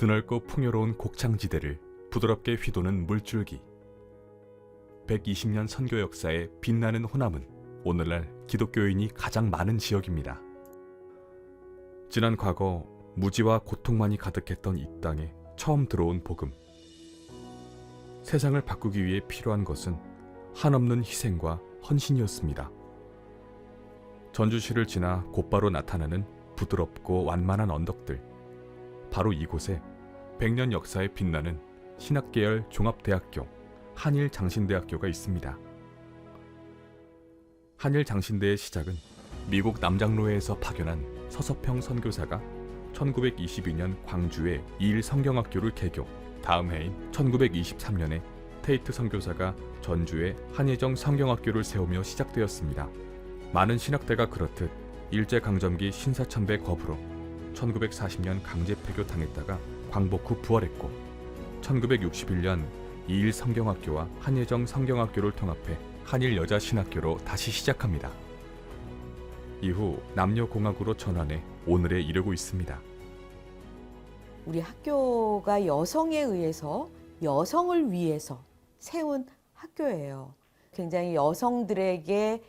드넓고 풍요로운 곡창지대를 부드럽게 휘도는 물줄기. 120년 선교 역사의 빛나는 호남은 오늘날 기독교인이 가장 많은 지역입니다. 지난 과거 무지와 고통만이 가득했던 이 땅에 처음 들어온 복음. 세상을 바꾸기 위해 필요한 것은 한없는 희생과 헌신이었습니다. 전주시를 지나 곧바로 나타나는 부드럽고 완만한 언덕들. 바로 이곳에 100년 역사에 빛나는 신학계열 종합대학교 한일장신대학교가 있습니다. 한일장신대의 시작은 미국 남장로에서 파견한 서서평 선교사가 1922년 광주에 이일 성경학교를 개교, 다음 해인 1923년에 테이트 선교사가 전주에 한예정 성경학교를 세우며 시작되었습니다. 많은 신학대가 그렇듯 일제강점기 신사참배 거부로 1940년 강제 폐교 당했다가 광복 후 부활했고 1961년 이일 성경학교와 한예정 성경학교를 통합해 한일 여자 신학교로 다시 시작합니다. 이후 남녀공학으로 전환해 오늘에 이르고 있습니다. 우리 학교가 여성에 의해서 여성을 위해서 세운 학교예요. 굉장히 여성들에게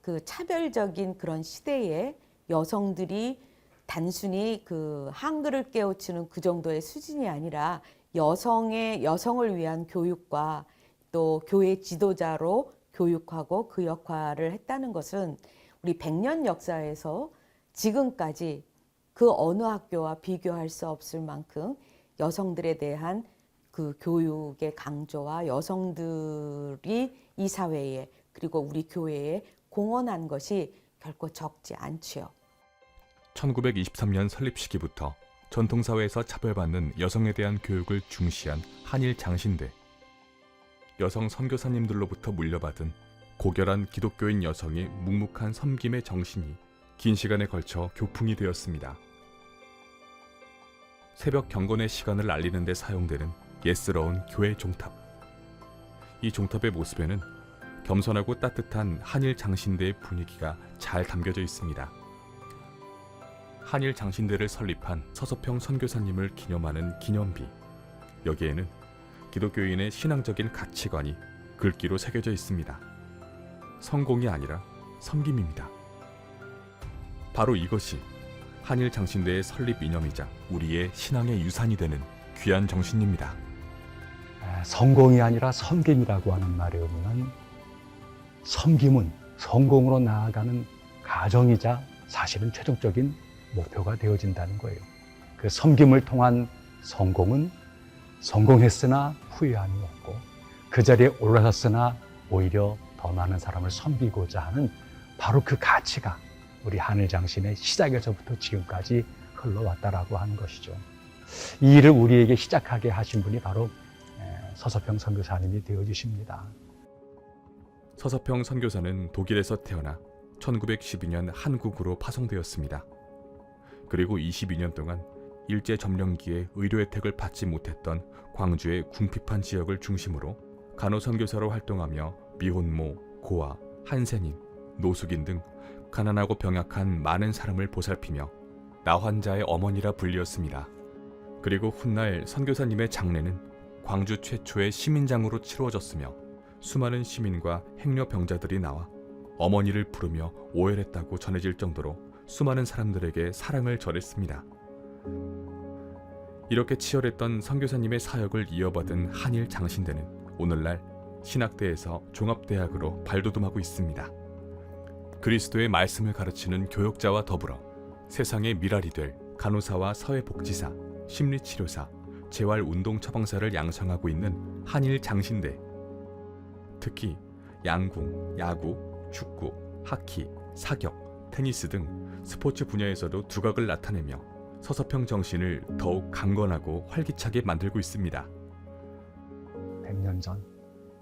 그 차별적인 그런 시대에 여성들이 단순히 그 한글을 깨우치는 그 정도의 수준이 아니라 여성의 여성을 위한 교육과 또 교회 지도자로 교육하고 그 역할을 했다는 것은 우리 100년 역사에서 지금까지 그 어느 학교와 비교할 수 없을 만큼 여성들에 대한 그 교육의 강조와 여성들이 이 사회에 그리고 우리 교회에 공헌한 것이 결코 적지 않지요. 1923년 설립 시기부터 전통사회에서 차별받는 여성에 대한 교육을 중시한 한일 장신대. 여성 선교사님들로부터 물려받은 고결한 기독교인 여성의 묵묵한 섬김의 정신이 긴 시간에 걸쳐 교풍이 되었습니다. 새벽 경건의 시간을 알리는 데 사용되는 예스러운 교회 종탑. 이 종탑의 모습에는 겸손하고 따뜻한 한일 장신대의 분위기가 잘 담겨져 있습니다. 한일 장신대를 설립한 서서평 선교사님을 기념하는 기념비. 여기에는 기독교인의 신앙적인 가치관이 글귀로 새겨져 있습니다. 성공이 아니라 섬김입니다. 바로 이것이 한일 장신대의 설립 이념이자 우리의 신앙의 유산이 되는 귀한 정신입니다. 아, 성공이 아니라 섬김이라고 하는 말의 의미는 섬김은 성공으로 나아가는 가정이자 사실은 최종적인 목표가 되어진다는 거예요. 그 섬김을 통한 성공은 성공했으나 후회함이 없고 그 자리에 올라섰으나 오히려 더 많은 사람을 섬기고자 하는 바로 그 가치가 우리 하늘 장신의 시작에서부터 지금까지 흘러왔다라고 하는 것이죠. 이 일을 우리에게 시작하게 하신 분이 바로 서서평 선교사님이 되어 주십니다. 서서평 선교사는 독일에서 태어나 1912년 한국으로 파송되었습니다. 그리고 22년 동안 일제 점령기에 의료 혜택을 받지 못했던 광주의 궁핍한 지역을 중심으로 간호선교사로 활동하며 미혼모, 고아, 한센인, 노숙인 등 가난하고 병약한 많은 사람을 보살피며 나 환자의 어머니라 불리었습니다. 그리고 훗날 선교사님의 장례는 광주 최초의 시민장으로 치루어졌으며 수많은 시민과 행려 병자들이 나와 어머니를 부르며 오열했다고 전해질 정도로 수많은 사람들에게 사랑을 전했습니다. 이렇게 치열했던 선교사님의 사역을 이어받은 한일 장신대는 오늘날 신학대에서 종합대학으로 발돋움하고 있습니다. 그리스도의 말씀을 가르치는 교역자와 더불어 세상의 미랄이 될 간호사와 사회복지사, 심리치료사, 재활운동 처방사를 양성하고 있는 한일 장신대. 특히 양궁, 야구, 축구, 하키, 사격, 테니스 등 스포츠 분야에서도 두각을 나타내며 서서평 정신을 더욱 강건하고 활기차게 만들고 있습니다. 100년 전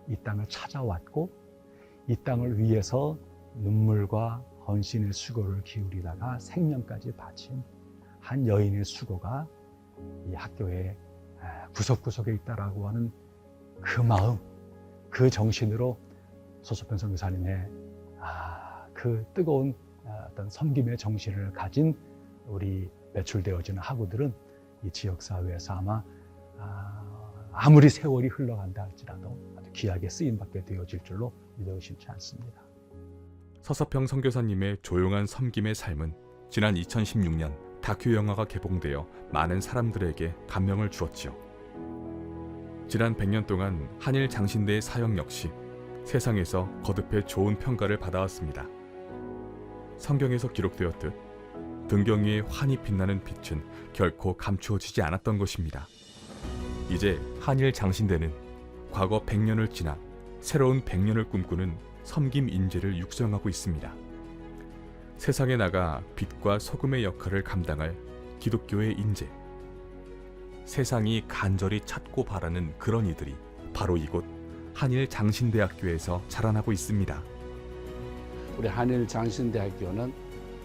이 땅을 찾아왔고 이 땅을 위해서 눈물과 헌신의 수고를 기울이다가 생명까지 바친 한 여인의 수고가 이 학교의 구석구석에 있다라고 하는 그 마음, 그 정신으로 소소편 선교사님의 아, 그 뜨거운 어떤 섬김의 정신을 가진 우리 배출되어지는 학우들은 이 지역 사회에서 아마 아, 아무리 세월이 흘러간다 할지라도 아주 귀하게 쓰임 받게 되어질 줄로 믿어 의심치 않습니다. 서서평 선교사님의 조용한 섬김의 삶은 지난 2016년 다큐 영화가 개봉되어 많은 사람들에게 감명을 주었지요. 지난 100년 동안 한일 장신대의 사역 역시 세상에서 거듭해 좋은 평가를 받아왔습니다. 성경에서 기록되었듯 등경 위에 환히 빛나는 빛은 결코 감추어지지 않았던 것입니다. 이제 한일 장신대는 과거 100년을 지나 새로운 100년을 꿈꾸는 섬김 인재를 육성하고 있습니다. 세상에 나가 빛과 소금의 역할을 감당할 기독교의 인재. 세상이 간절히 찾고 바라는 그런 이들이 바로 이곳 한일 장신대학교에서 자라나고 있습니다. 우리 한일 장신대학교는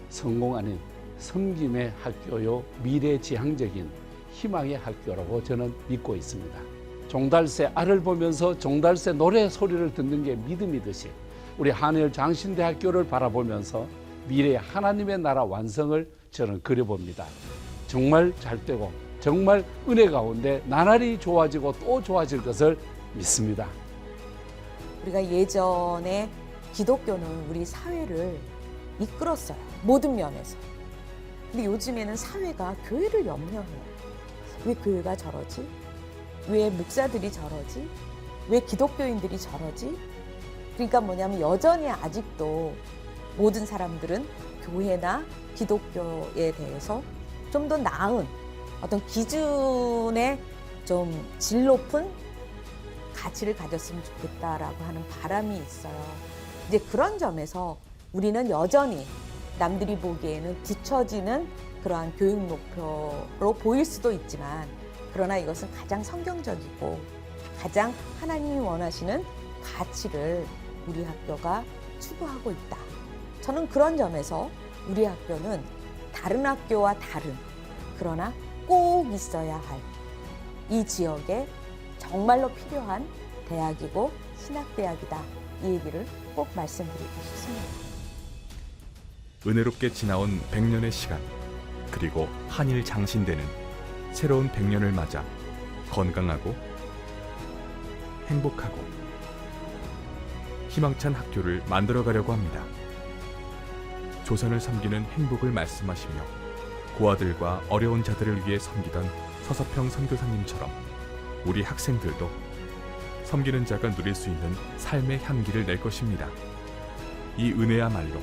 성공 아닌 섬김의 학교요 미래지향적인 희망의 학교라고 저는 믿고 있습니다. 종달새 알을 보면서 종달새 노래 소리를 듣는 게 믿음이듯이 우리 한일 장신대학교를 바라보면서 미래의 하나님의 나라 완성을 저는 그려봅니다. 정말 잘 되고 정말 은혜 가운데 나날이 좋아지고 또 좋아질 것을 믿습니다. 우리가 예전에 기독교는 우리 사회를 이끌었어요. 모든 면에서. 근데 요즘에는 사회가 교회를 염려해요. 왜 교회가 저러지? 왜 목사들이 저러지? 왜 기독교인들이 저러지? 그러니까 뭐냐면 여전히 아직도 모든 사람들은 교회나 기독교에 대해서 좀 더 나은 어떤 기준에 좀질 높은 가치를 가졌으면 좋겠다라고 하는 바람이 있어요. 이제 그런 점에서 우리는 여전히 남들이 보기에는 뒤처지는 그러한 교육 목표로 보일 수도 있지만 그러나 이것은 가장 성경적이고 가장 하나님이 원하시는 가치를 우리 학교가 추구하고 있다. 저는 그런 점에서 우리 학교는 다른 학교와 다른 그러나 꼭 있어야 할 이 지역에 정말로 필요한 대학이고 신학대학이다. 이 얘기를 꼭 말씀드리고 싶습니다. 은혜롭게 지나온 100년의 시간 그리고 한일 장신대는 새로운 100년을 맞아 건강하고 행복하고 희망찬 학교를 만들어 가려고 합니다. 조선을 섬기는 행복을 말씀하시며 고아들과 어려운 자들을 위해 섬기던 서서평 선교사님처럼 우리 학생들도 섬기는 자가 누릴 수 있는 삶의 향기를 낼 것입니다. 이 은혜야말로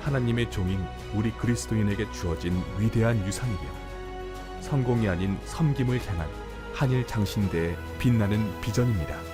하나님의 종인 우리 그리스도인에게 주어진 위대한 유산이며 성공이 아닌 섬김을 향한 한일 장신대의 빛나는 비전입니다.